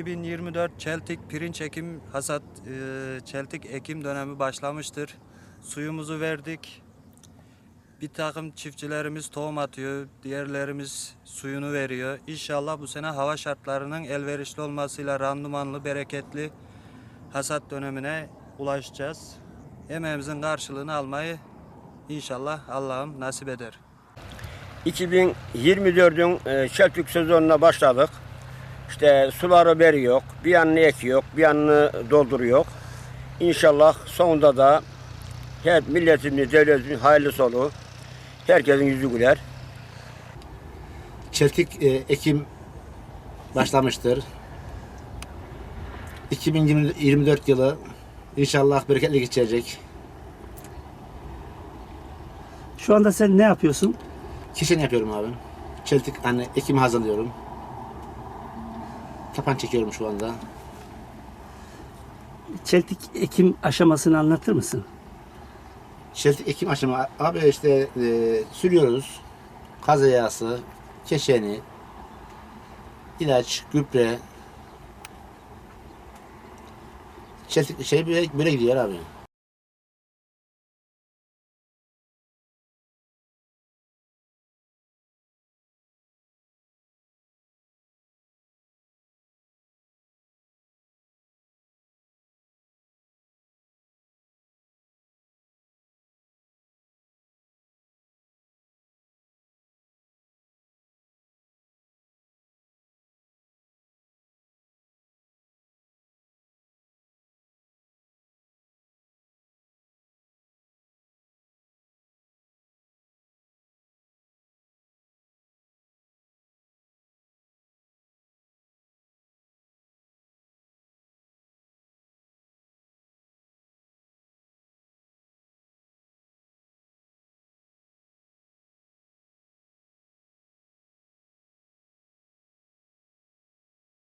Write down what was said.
2024 Çeltik pirinç ekim hasat e, Çeltik ekim dönemi başlamıştır. Suyumuzu verdik. Bir takım çiftçilerimiz tohum atıyor, diğerlerimiz suyunu veriyor. İnşallah bu sene hava şartlarının elverişli olmasıyla randımanlı, bereketli hasat dönemine ulaşacağız. Emeğimizin karşılığını almayı inşallah Allah'ım nasip eder. 2024'ün e, Çeltik sezonuna başladık. İşte suları veriyor, bir yanını ekiyor, bir yanını dolduruyor. İnşallah sonunda da her milletimiz, devletimiz hayırlısı olur. Herkesin yüzü güler. Çeltik e, ekim başlamıştır. 2024 yılı inşallah bereketli geçecek. Şu anda sen ne yapıyorsun? Kişen yapıyorum abi. Çeltik hani ekimi hazırlıyorum. Tapan çekiyorum şu anda. Çeltik ekim aşamasını anlatır mısın? Çeltik ekim aşımı abi işte e, sürüyoruz. Kaz yağısı, keşeni, ilaç, gübre. Çeltik şey böyle, böyle gidiyor abi.